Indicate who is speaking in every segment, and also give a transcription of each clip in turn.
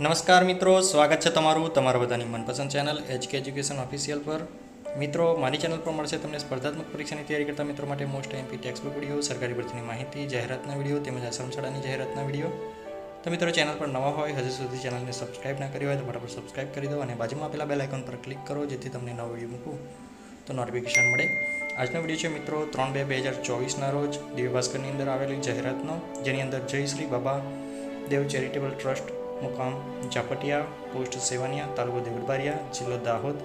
Speaker 1: નમસ્કાર મિત્રો, સ્વાગત છે તમારું તમારા બધાની મનપસંદ ચેનલ એચકે એજ્યુકેશન ઓફિશિયલ પર. મિત્રો, મારી ચેનલ પર મળશે તમને સ્પર્ધાત્મક પરીક્ષાની તૈયારી કરતા મિત્રો માટે મોસ્ટ એમપી ટેક્સબુક વીડિયો સરકારી ભરતીની માહિતી, જાહેરાતના વીડિયો તેમજ આશ્રમ જાહેરાતના વીડિયો તો મિત્રો, ચેનલ પર નવા હોય, હજુ સુધી ચેનલને સબસ્ક્રાઇબ ના કરી હોય તો ફટાફટ સબસ્ક્રાઇબ કરી દો અને બાજુમાં આપેલા બેલ આઇકોન પર ક્લિક કરો, જેથી તમને નવો વીડિયો મૂકું. તો નોટિફિકેશન મળે. આજનો વીડિયો છે મિત્રો, ત્રણ બે બે હજાર ચોવીસના રોજ. દિવ્ય ભાસ્કરની અંદર આવેલી જાહેરાતનો, જેની અંદર જય શ્રી બાબા, દેવ ચેરિટેબલ ટ્રસ્ટ મુકામ, ઝાપટિયા, પોસ્ટ સેવાનિયા, તાલુકો દેવડબારિયા જિલ્લો દાહોદ.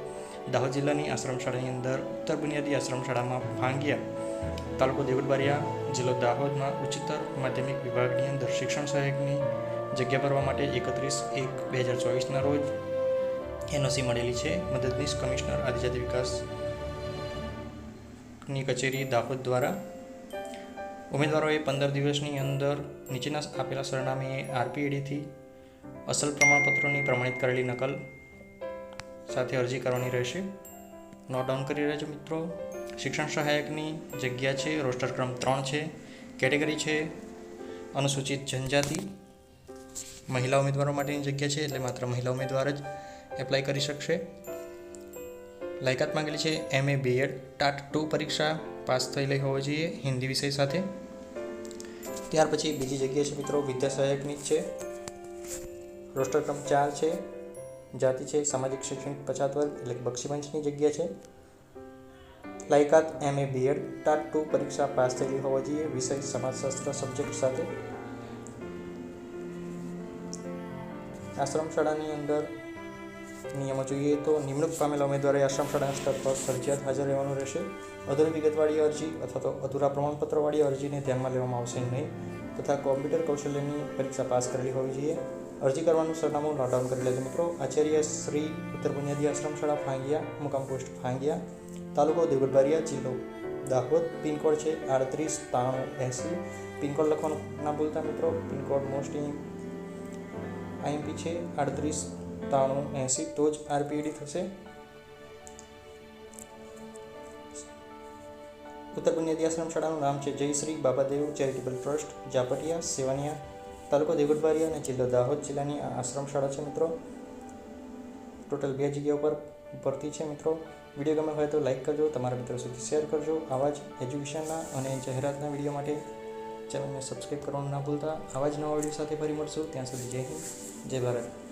Speaker 1: દાહોદ જિલ્લાની આશ્રમ શાળાની અંદર ઉત્તર બુનિયાદી આશ્રમ શાળામાં ભાંગિયા, તાલુકો દેવડબારિયા જિલ્લો દાહોદમાં ઉચ્ચતર માધ્યમિક વિભાગની અંદર શિક્ષણ સહાયકની જગ્યા ભરવા માટે એકત્રીસ એક બે હજાર ચોવીસના રોજ એનઓસી મળેલી છે. મદદનીશ કમિશનર આદિજાતિ વિકાસની કચેરી દાહોદ દ્વારા. ઉમેદવારોએ પંદર દિવસની અંદર નીચેના આપેલા સરનામે આરપીએડીથી અસલ પ્રમાણપત્રોની પ્રમાણિત કરેલી નકલ સાથે અરજી કરવાની રહેશે. નોટ ડાઉન કરી રહેજો મિત્રો. શિક્ષણ સહાયકની જગ્યા છે, રોસ્ટર ક્રમ ત્રણ છે, કેટેગરી છે, અનુસૂચિત જનજાતિ. મહિલા ઉમેદવારો માટેની જગ્યા છે, એટલે માત્ર મહિલા ઉમેદવાર જ એપ્લાય કરી શકશે. લાયકાત માંગેલી છે M A BEd TAT two પરીક્ષા પાસ થયેલી હોવી જોઈએ, હિન્દી વિષય સાથે. ત્યાર પછી બીજી જગ્યા છે મિત્રો, વિદ્યા સહાયકની જ છે. રોસ્ટર ક્રમ ચાર છે. જાતિ છે, સામાજિક શૈક્ષણિક પછાત વર્ગ એટલે કે બક્ષીપંચની જગ્યા છે. લાયકાત M A BEd TAT two પરીક્ષા પાસ થયેલી હોવા જોઈએ. વિષય સમાજશાસ્ત્ર સબ્જેક્ટ સાથે. આશ્રમ શાળાની અંદર નિયમો જોઈએ તો નિમણૂક પામેલા ઉમેદવારે આશ્રમ શાળાના સ્તર પર ફરજિયાત હાજર રહેવાનું રહેશે. અધૂરી વિગતવાળી અરજી અથવા તો અધૂરા પ્રમાણપત્રવાળી અરજીને ધ્યાનમાં લેવામાં આવશે નહીં. તથા કોમ્પ્યુટર કૌશલ્યની પરીક્ષા પાસ કરેલી હોવી જોઈએ. અરજી કરવાનું સરનામું નોટ ડાઉન કરી લેજો મિત્રો. આચાર્ય શ્રી ઉત્તર બુનિયાદી આશ્રમ શાળા ફાંગિયા, મુકામ પોસ્ટ ફાંગિયા, તાલુકો દેવગઢબારિયા જિલ્લો દાહોદ. પિનકોડ છે આડત્રીસ ત્રાણું એંસી. પિનકોડ લખવાનું ના ભૂલતા મિત્રો. પિનકોડ મોસ્ટ આઈએમપી છે આડત્રીસ ત્રાણું એંસી. તો જ આરપીડી થશે. ઉત્તર બુનિયાદી આશ્રમ શાળાનું નામ છે જયશ્રી બાબાદેવ ચેરિટેબલ ટ્રસ્ટ જાપટિયા સેવાનિયા તાલુકો દેગુડબારી અને જિલ્લો દાહોદ જિલ્લાની આશ્રમ શાળા છે મિત્રો. ટોટલ બે જગ્યા ઉપર ભરતી છે મિત્રો. વીડિયો ગમે હોય તો લાઈક કરજો, તમારા મિત્રો સુધી શેર કરજો. આવા જ એજ્યુકેશનના અને જાહેરાતના વીડિયો માટે ચેનલને સબસ્ક્રાઈબ કરવાનું ના ભૂલતા. આવા જ નવા વીડિયો સાથે ફરી મળશું. ત્યાં સુધી જય હિન્દ, જય ભારત.